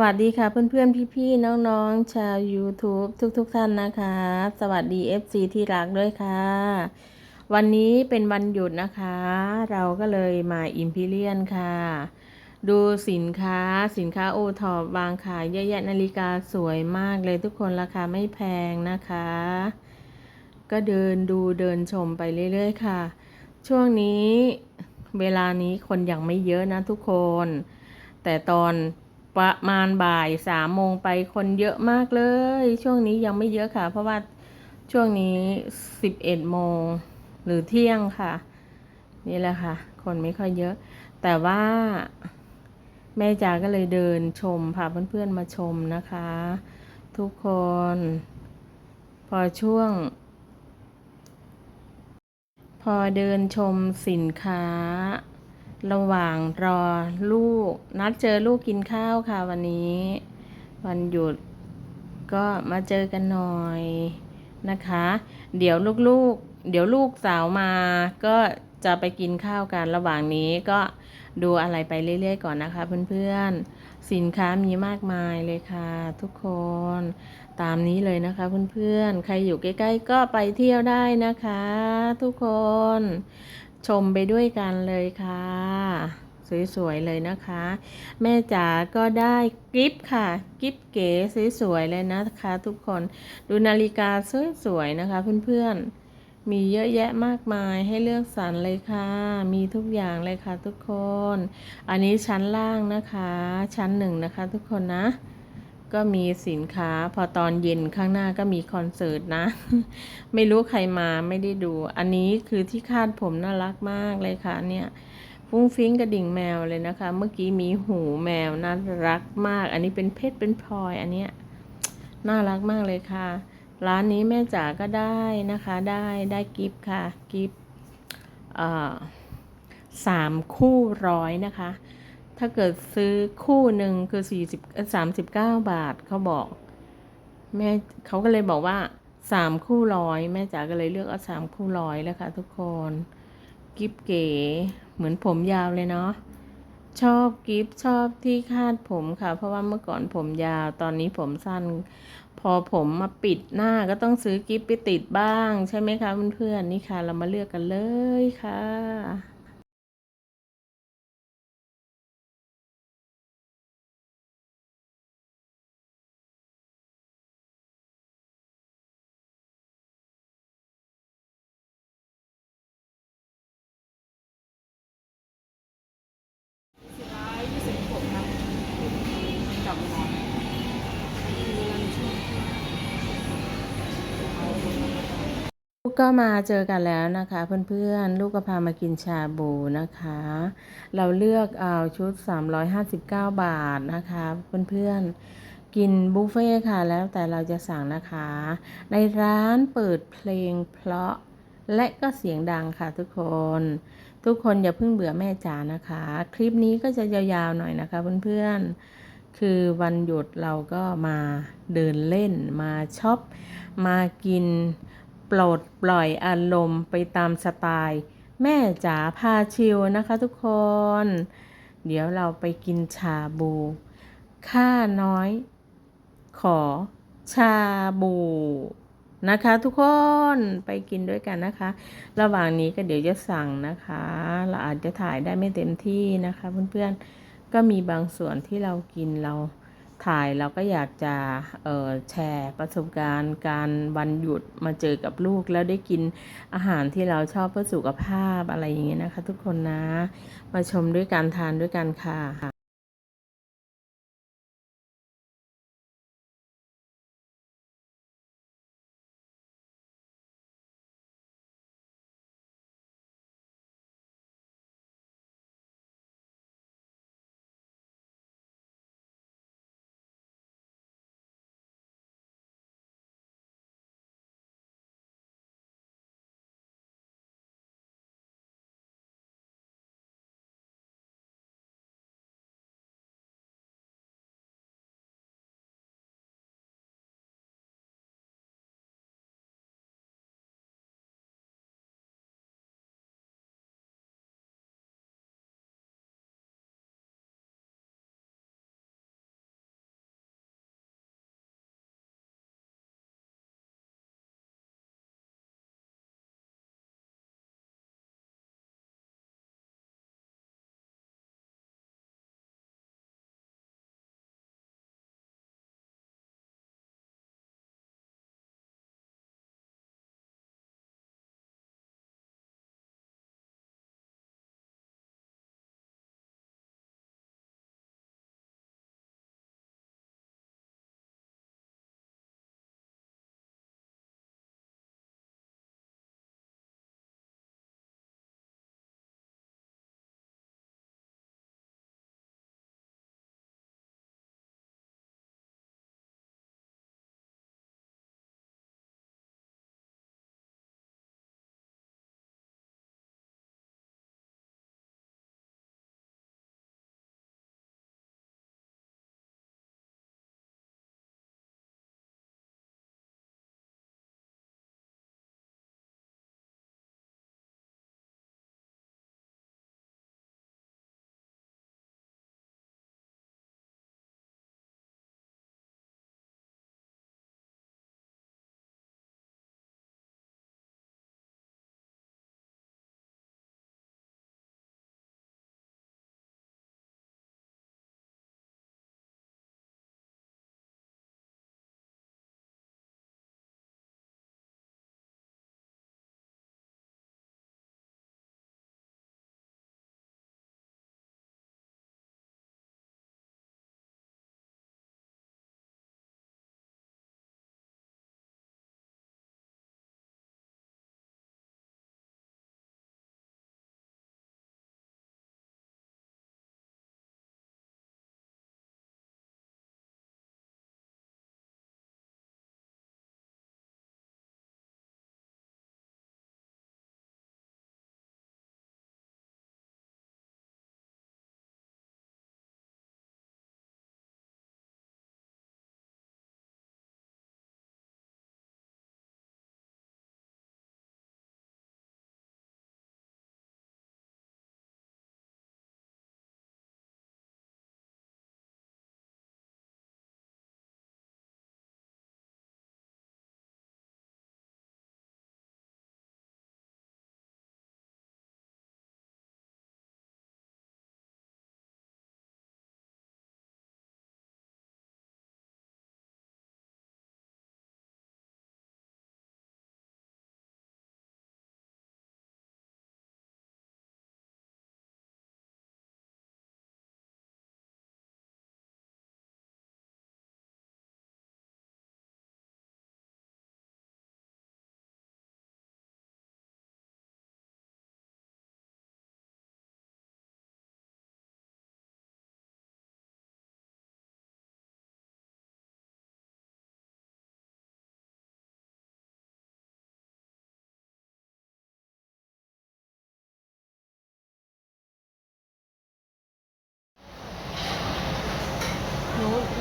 วัสดีค่ะเพื่อนๆ พี่ๆ น้องๆ ชาว YouTube ทุกๆทท่านนะคะ สวัสดี FC ที่รักด้วยค่ะ วันนี้เป็นวันหยุดนะคะ เราก็เลยมาอิมพีเรียนค่ะ ดูสินค้าสินค้าโอทอปวางขายเยอะแยะนาฬิกาสวยมากเลยทุกคนราคาไม่แพงนะคะ ก็เดินดูเดินชมไปเรื่อยๆ ค่ะ ช่วงนี้เวลานี้คนยังไม่เยอะนะทุกคน แต่ตอน ประมาณบ่ายสามโมงไปคนเยอะมากเลย ช่วงนี้ยังไม่เยอะค่ะ เพราะว่าช่วงนี้สิบเอ็ดโมงหรือเที่ยงค่ะ นี่แหละค่ะ คนไม่ค่อยเยอะ แต่ว่าแม่จ๋าก็เลยเดินชมพาเพื่อนๆมาชมนะคะ ทุกคน พอช่วง พอเดินชมสินค้า ระหว่างรอลูก นัดเจอลูกกินข้าวค่ะวันนี้ วันหยุดก็มาเจอกันหน่อยนะคะ เดี๋ยวลูกๆ เดี๋ยวลูกสาวมาก็จะไปกินข้าวกันระหว่างนี้ก็ดูอะไรไปเรื่อยๆก่อนนะคะเพื่อนๆ สินค้ามีมากมายเลยค่ะ ทุกคนตามนี้เลยนะคะเพื่อนๆ ใครอยู่ใกล้ๆ ก็ไปเที่ยวได้นะคะ ทุกคน ชมไปด้วยกันเลยค่ะ สวยๆเลยนะคะ แม่จ๋าก็ได้กิฟค่ะ กิฟเก๋สวยๆเลยนะคะ ทุกคนดูนาฬิกาสวยๆนะคะ เพื่อนๆ มีเยอะแยะมากมายให้เลือกสรรเลยค่ะ มีทุกอย่างเลยค่ะทุกคน อันนี้ชั้นล่างนะคะ ชั้นหนึ่งนะคะ ทุกคนนะ ก็มีสินค้า พอตอนเย็นข้างหน้าก็มีคอนเสิร์ตนะ ไม่รู้ใครมาไม่ได้ดู อันนี้คือที่คาดผมน่ารักมากเลยค่ะเนี่ยฟุ้งฟิ้งกระดิ่งแมวเลยนะคะ เมื่อกี้มีหูแมวน่ารักมาก อันนี้เป็นเพชรเป็นพลอย อันเนี้ยน่ารักมากเลยค่ะ ร้านนี้แม่จ๋าก็ได้นะคะ ได้ได้กิฟต์ค่ะ กิฟต์สามคู่ร้อยนะคะ ถ้าเกิดซื้อคู่หนึ่งคือสี่สิบสามสิบเก้าบาทเขาบอก แม่เขาก็เลยบอกว่าสามคู่ร้อยแม่จ๋าก็เลยเลือกเอาสามคู่ร้อยแล้วค่ะทุกคนกิฟเก๋เหมือนผมยาวเลยเนาะชอบกิฟชอบที่คาดผมค่ะ เพราะว่าเมื่อก่อนผมยาวตอนนี้ผมสั้น พอผมมาปิดหน้าก็ต้องซื้อกิฟไปติดบ้าง ใช่ไหมคะเพื่อนๆนี่ค่ะ เรามาเลือกกันเลยค่ะ กก็มาเจอกันแล้วนะคะเพื่อนๆ ลูกก็พามากินชาบูนะคะ เราเลือกเอาชุด 359 บาทนะคะเพื่อนๆ กินบุฟเฟ่ค่ะแล้วแต่เราจะสั่งนะคะ ในร้านเปิดเพลงเพราะและก็เสียงดังค่ะทุกคน ทุกคนอย่าเพิ่งเบื่อแม่จ๋านะคะ คลิปนี้ก็จะยาวๆหน่อยนะคะเพื่อนๆคือวันหยุดเราก็มาเดินเล่นมาช็อปมากิน ปลดปล่อยอารมณ์ไปตามสไตล์ แม่จ๋าพาชิลนะคะทุกคน เดี๋ยวเราไปกินชาบู ค่าน้อย ขอชาบูนะคะทุกคนไปกินด้วยกันนะคะ ระหว่างนี้ก็เดี๋ยวจะสั่งนะคะ เราอาจจะถ่ายได้ไม่เต็มที่นะคะ เพื่อนๆก็มีบางส่วนที่เรากินเรา ถ่ายเราก็อยากจะแชร์ประสบการณ์การวันหยุดมาเจอกับลูก แล้วได้กินอาหารที่เราชอบเพื่อสุขภาพอะไรอย่างเงี้ยนะคะ ทุกคนนะ มาชมด้วยการทานด้วยกันค่ะ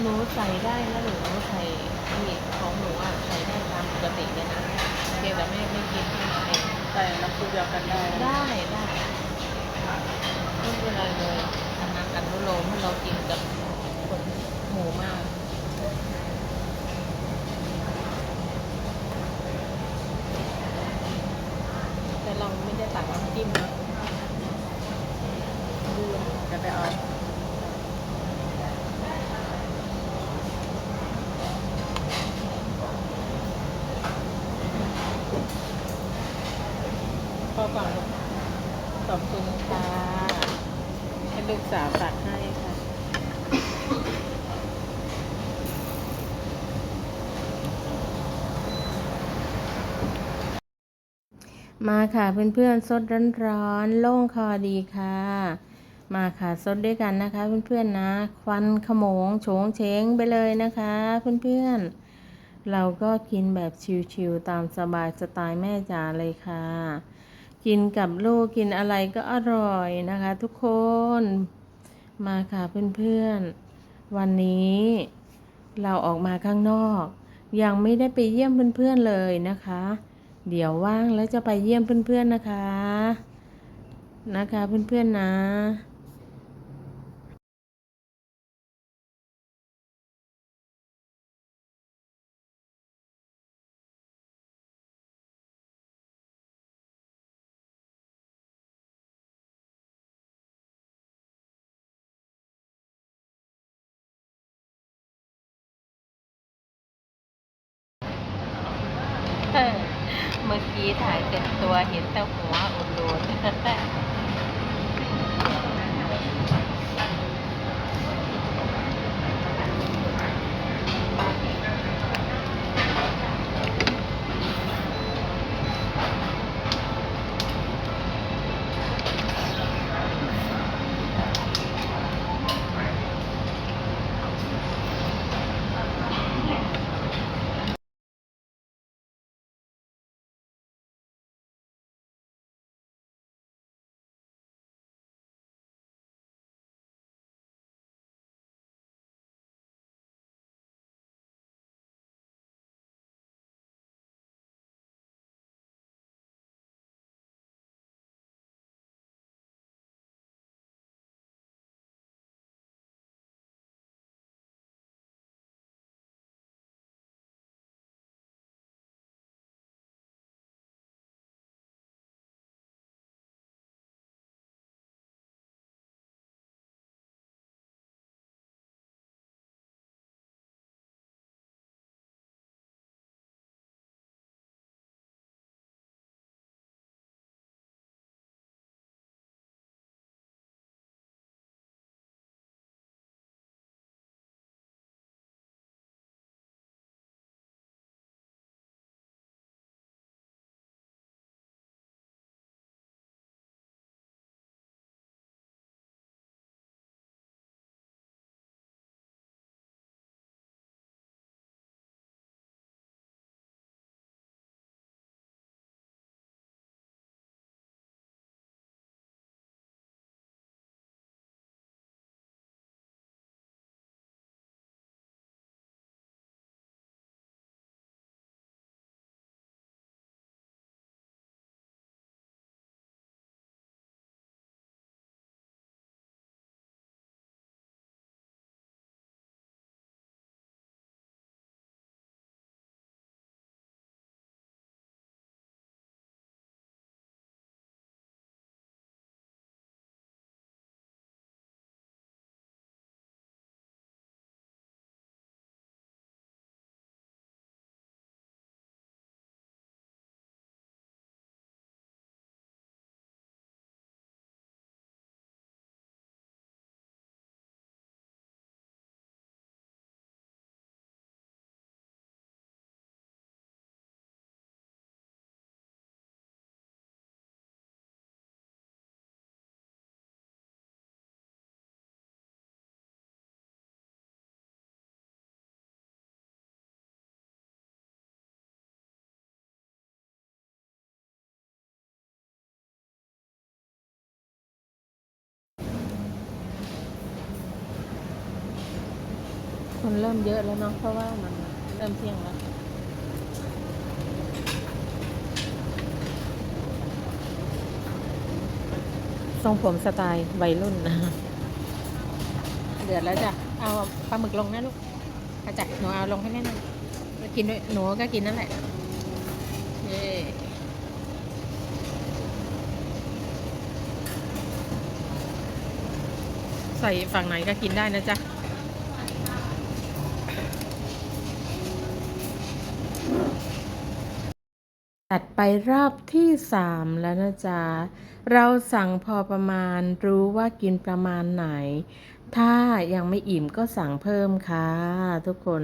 หนูใส่ได้นะหนูหนูใส่นี่ของหนูอะใส่ได้ตามปกติเลยนะเพียงแต่ไม่ไม่กินเท่านั้นเองใส่น้ำซุปเดียวกันได้ได้ได้ไม่เป็นไรเลยอันนั้นอนุโลมให้เรากินกับคนหมูมากแต่เราไม่ได้ตักน้ำจิ้มนะดูจะไปเอา พ่อก่อนลูกขอบคุณค่ะให้ลูก สาวตักให้ค่ะ มาค่ะเพื่อนๆ สดร้อนๆ โล่งคอดีค่ะ มาค่ะสดด้วยกันนะคะ เพื่อนๆนะ ควันขโมงโฉงเฉงไปเลยนะคะ เพื่อนๆ เราก็กินแบบชิวๆตามสบายสไตล์แม่จ๋าเลยค่ะกินกับลูกกินอะไรก็อร่อยนะคะทุกคน มาค่ะเพื่อนๆ วันนี้เราออกมาข้างนอก ยังไม่ได้ไปเยี่ยมเพื่อนๆเลยนะคะ เดี๋ยวว่างแล้วจะไปเยี่ยมเพื่อนๆนะคะ นะคะเพื่อนๆนะ เมื่อกี้ถ่ายเต็มตัวเห็นแต่หัวอุดรูน คนเริ่มเยอะแล้วเนาะเพราะว่ามันเริ่มเที่ยงแล้วทรงผมสไตล์วัยรุ่นนะเดือดแล้วจ้ะ เอาปลาหมึกลงนะลูกอาจักหนูเอาลงให้แม่หน่อยกินด้วยหนูก็กินนั่นแหละเย้ใส่ฝั่งไหนก็กินได้นะจ๊ะ ไปรอบที่สามแล้วนะจ๊ะ เราสั่งพอประมาณรู้ว่ากินประมาณไหน ถ้ายังไม่อิ่มก็สั่งเพิ่มค่ะทุกคน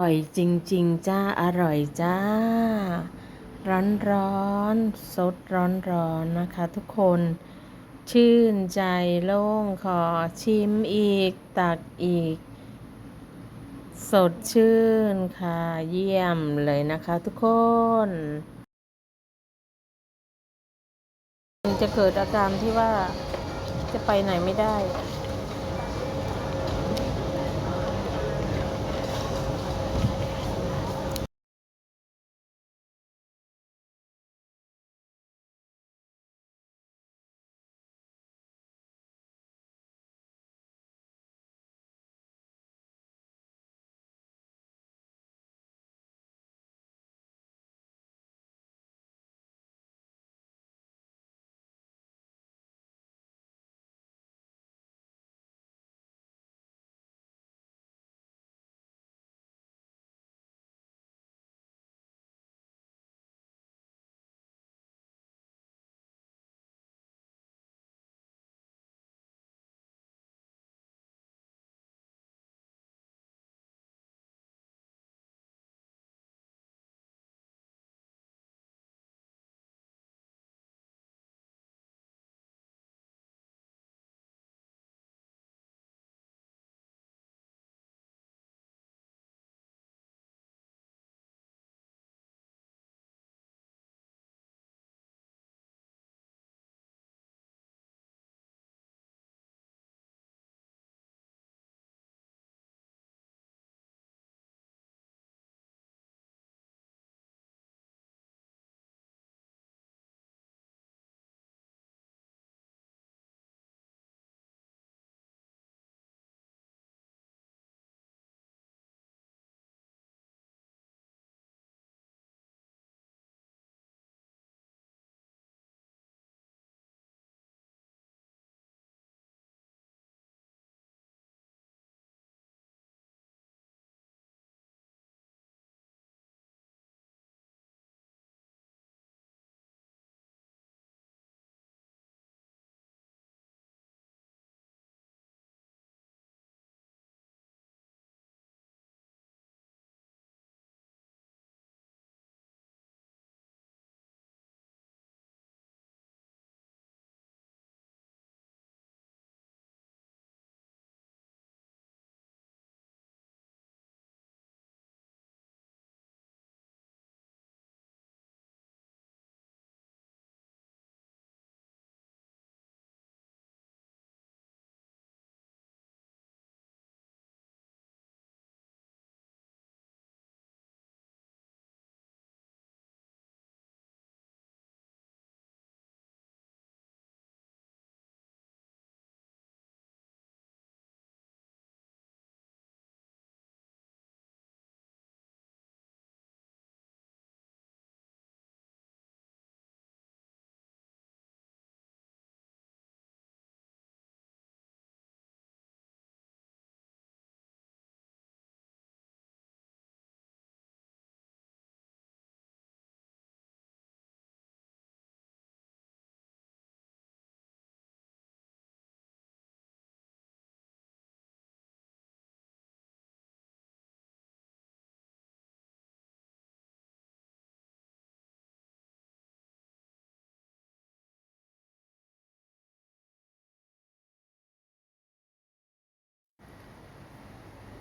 อร่อยจริง ๆ จ้า อร่อยจ้า ร้อนร้อนๆสดร้อนร้อนๆนะคะทุกคน ชื่นใจโล่งขอชิมอีก ตักอีก สดชื่นค่ะ เยี่ยมเลยนะคะทุกคนจะเกิดอาการที่ว่าจะไปไหนไม่ได้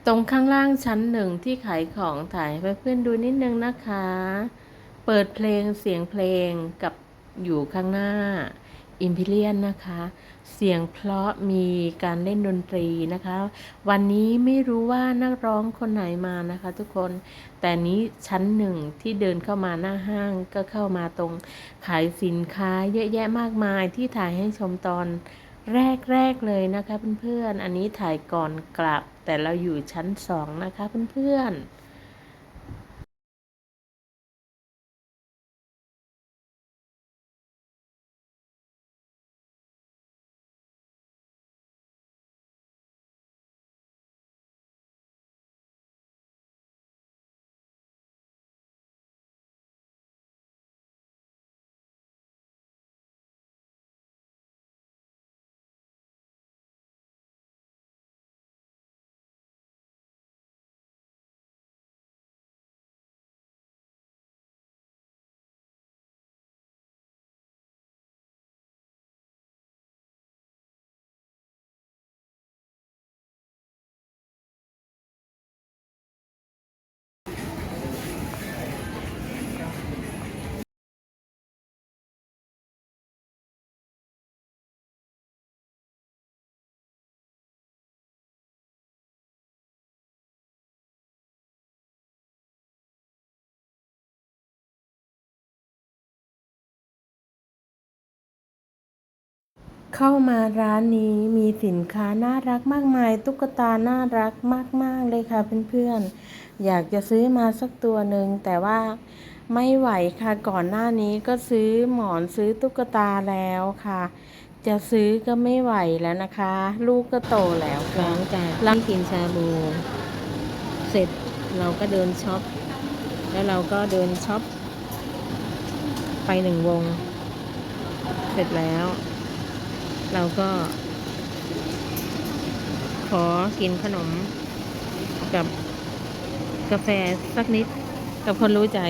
ตรงข้างล่างชั้นหนึ่งที่ขายของถ่ายให้เพื่อนๆดูนิดนึงนะคะ เปิดเพลงเสียงเพลงกับอยู่ข้างหน้าอิมพิเรียนนะคะ เสียงเพราะมีการเล่นดนตรีนะคะ วันนี้ไม่รู้ว่านักร้องคนไหนมานะคะ ทุกคน แต่นี้ชั้นหนึ่งที่เดินเข้ามาหน้าห้างก็เข้ามาตรง ขายสินค้าเยอะแยะมากมายที่ถ่ายให้ชมตอน แรก ๆ เลยนะคะเพื่อนๆ อันนี้ถ่ายก่อนกลับ แต่เราอยู่ชั้นสองนะคะเพื่อนๆ เข้ามาร้านนี้มีสินค้าน่ารักมากมาย ตุ๊กตาน่ารักมาก ๆ เลยค่ะเพื่อนๆ อยากจะซื้อมาสักตัวหนึ่งแต่ว่าไม่ไหวค่ะก่อนหน้านี้ก็ซื้อหมอนซื้อตุ๊กตาแล้วค่ะ จะซื้อก็ไม่ไหวแล้วนะคะ ลูกก็โตแล้วค่ะหลังจากร่างกินชาบูเสร็จเราก็เดินช็อป แล้วเราก็เดินช็อป ไปหนึ่งวง เสร็จแล้ว เราก็ ขอกินขนมกับกาแฟสักนิด กับคนรู้ใจ